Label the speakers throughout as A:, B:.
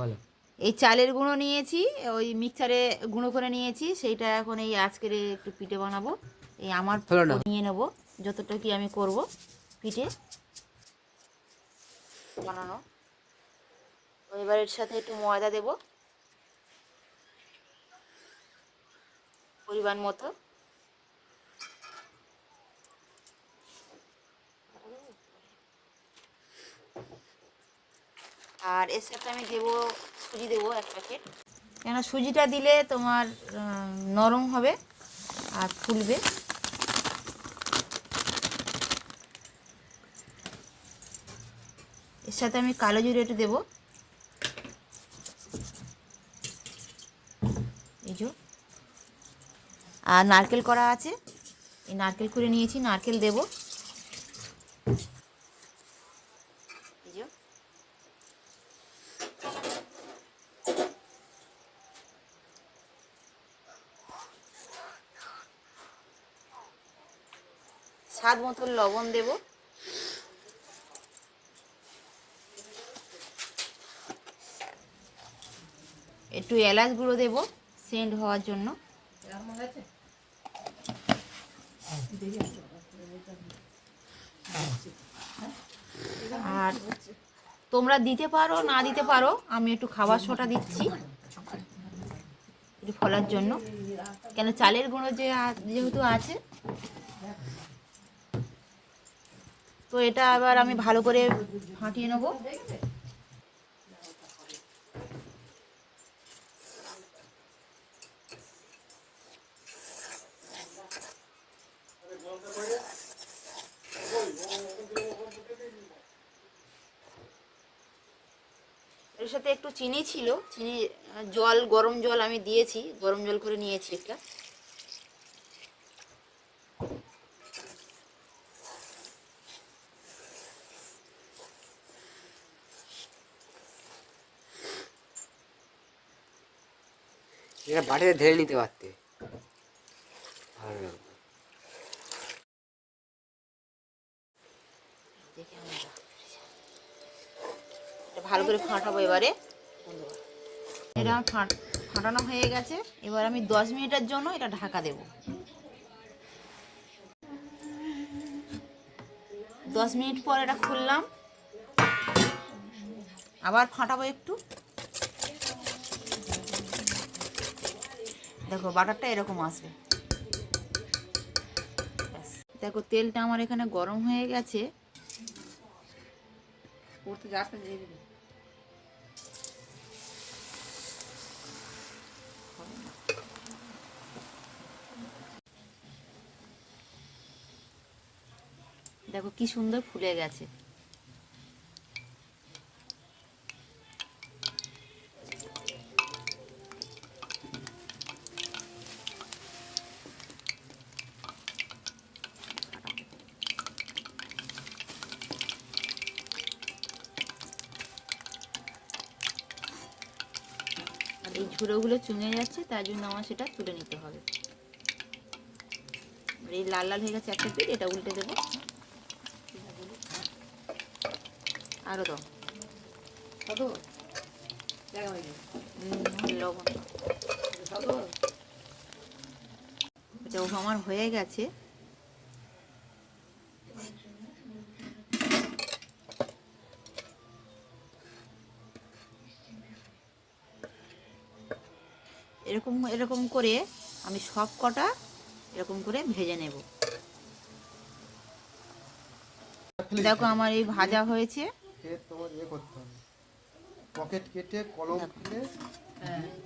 A: বলো।
B: এই চালের গুঁড়ো নিয়েছি ওই মিক্সারে গুঁড়ো করে নিয়েছি সেইটা এখন এই আজকের একটু পিঠে বানাবো। এই আমার নিয়ে নেব যতটা কি আমি করব পিঠে। বানানো। এবার এর সাথে একটু ময়দা দেব। পরিমাণ মতো। আর এর সাথে আমি দেবো, সুজি দেবো এক প্যাকেট। কেন সুজিটা দিলে তোমার নরম হবে আর ফুলবে। এর সাথে আমি কালো জিরে একটু দেবো। এই আর নারকেল করা আছে। এই নারকেল করে নিয়েছি, নারকেল দেবো। স্বাদ মতো লবণ দেব। একটু এলাচ গুঁড়ো দেব সেন্ট হওয়ার জন্য। আর তোমরা দিতে পারো, না দিতে পারো, আমি একটু খাবার সোটা দিচ্ছি। একটু ফলার জন্য। কেন চালের গুঁড়ো যে যেহেতু আছে তো এটা আবার আমি ভালো করে ফাটিয়ে নেব। এর সাথে একটু চিনি ছিল, চিনি জল, গরম জল আমি দিয়েছি, গরম জল করে নিয়েছি একটা।
A: এটা বাটিতে ঢেলে নিতে পারতে ভালো লাগবে
B: ভালো করে ফাটাবো এবারে। এটা আমার ফাট- ফাটানো হয়ে গেছে। এবার আমি দশ মিনিটের জন্য এটা ঢাকা দেব। দশ মিনিট পর এটা খুললাম। আবার ফাটাবো একটু। দেখো, বাটারটা এরকম আসবে। দেখো, তেলটা আমার এখানে গরম হয়ে গেছে। দেখো, কি সুন্দর ফুলে গেছে। এই ঝুড়োগুলো চুঙে যাচ্ছে তার জন্য আমার সেটা তুলে নিতে হবে। এই লাল লাল হয়ে গেছে একটা পিঠ এটা উল্টে দেবো। আরও দাও। লবণ। ও আমার হয়ে গেছে। এরকম এরকম করে আমি সব কটা এরকম করে ভেজে নেব। দেখো আমার এই ভাজা হয়েছে।
C: ফের তোমার করতে হবে। পকেট কেটে কলম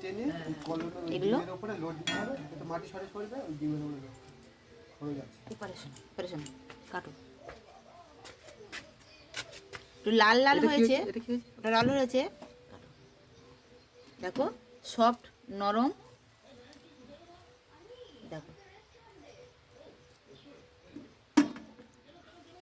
C: টেনে ওই কলমটা ওই
B: এগুলো?
C: উপরে লোড দিতে হবে যাতে মাটি সরে সরবে ওই ডিমের উপরে হয়ে যাচ্ছে।
B: প্রিপারেশন প্রিপারেশন কাটো। একটু লাল লাল হয়েছে।
A: হয়েছে?
B: ওটা লাল হয়েছে। দেখো সফট নরম। দেখো।